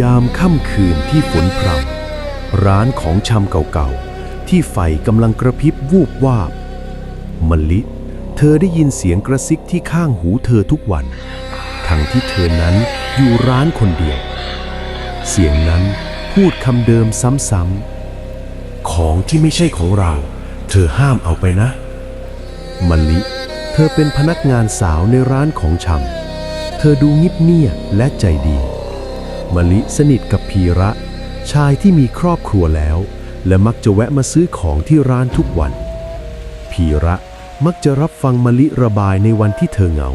ยามค่ำคืนที่ฝนพรำร้านของชำเก่าๆ ที่ไฟกำลังกระพริบวูบวาบมลิเธอได้ยินเสียงกระซิกที่ข้างหูเธอทุกวัน ทั้งที่เธอนั้นอยู่ร้านคนเดียว เสียงนั้นพูดคำเดิมซ้ำๆ ของที่ไม่ใช่ของเรา เธอห้ามเอาไปนะมลิ เธอเป็นพนักงานสาวในร้านของชำ เธอดูงิบเงียบและใจดี มะลิสนิทกับพีระ ชายที่มีครอบครัวแล้ว และมักจะแวะมาซื้อของที่ร้านทุกวัน พีระมักจะรับฟังมะลิระบายในวันที่เธอเหงา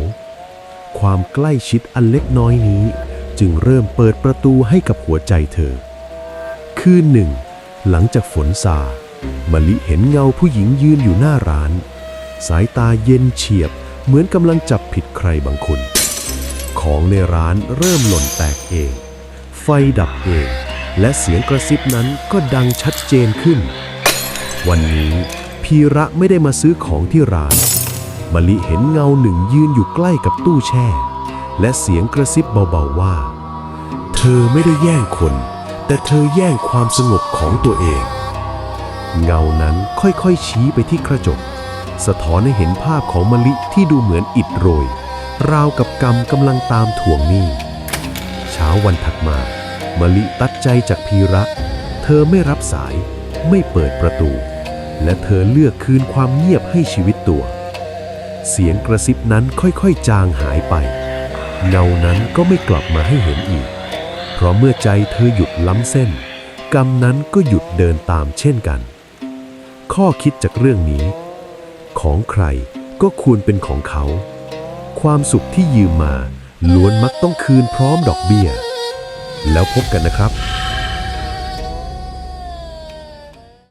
ความใกล้ชิดอันเล็กน้อยนี้ จึงเริ่มเปิดประตูให้กับหัวใจเธอ คืนหนึ่ง หลังจากฝนซามะลิเห็นเงาผู้หญิงยืนอยู่หน้าร้าน สายตาเย็นเฉียบ เหมือนกำลังจับผิดใครบางคน ของในร้านเริ่มหล่นแตกเอง ไฟดับเอง และเสียงกระซิบนั้นก็ดังชัดเจนขึ้น วันนี้พีระไม่ได้มาซื้อของที่ร้านมะลิเห็นเงาหนึ่งยืนอยู่ใกล้กับตู้แช่ และเสียงกระซิบเบาๆว่า เธอไม่ได้แย่งคน แต่เธอแย่งความสงบของตัวเอง เงานั้นค่อยๆชี้ไปที่กระจก สะท้อนให้เห็นภาพของมะลิที่ดูเหมือนอิดโรย ราวกับกรรมกำลังตามถ่วงหนี้ เช้าวันถัดมา มะลิตัดใจจากพีระ เธอไม่รับสายไม่เปิดประตู และเธอเลือกคืนความเงียบให้ชีวิตตัว เสียงกระซิบนั้นค่อยๆจางหายไป เงานั้นก็ไม่กลับมาให้เห็นอีก เพราะเมื่อใจเธอหยุดล้ำเส้น กรรมนั้นก็หยุดเดินตามเช่นกัน ข้อคิดจากเรื่องนี้ ของใครก็ควรเป็นของเขา ความสุขที่ยืมมา ล้วนมักต้องคืนพร้อมดอกเบี้ย แล้วพบกันนะครับ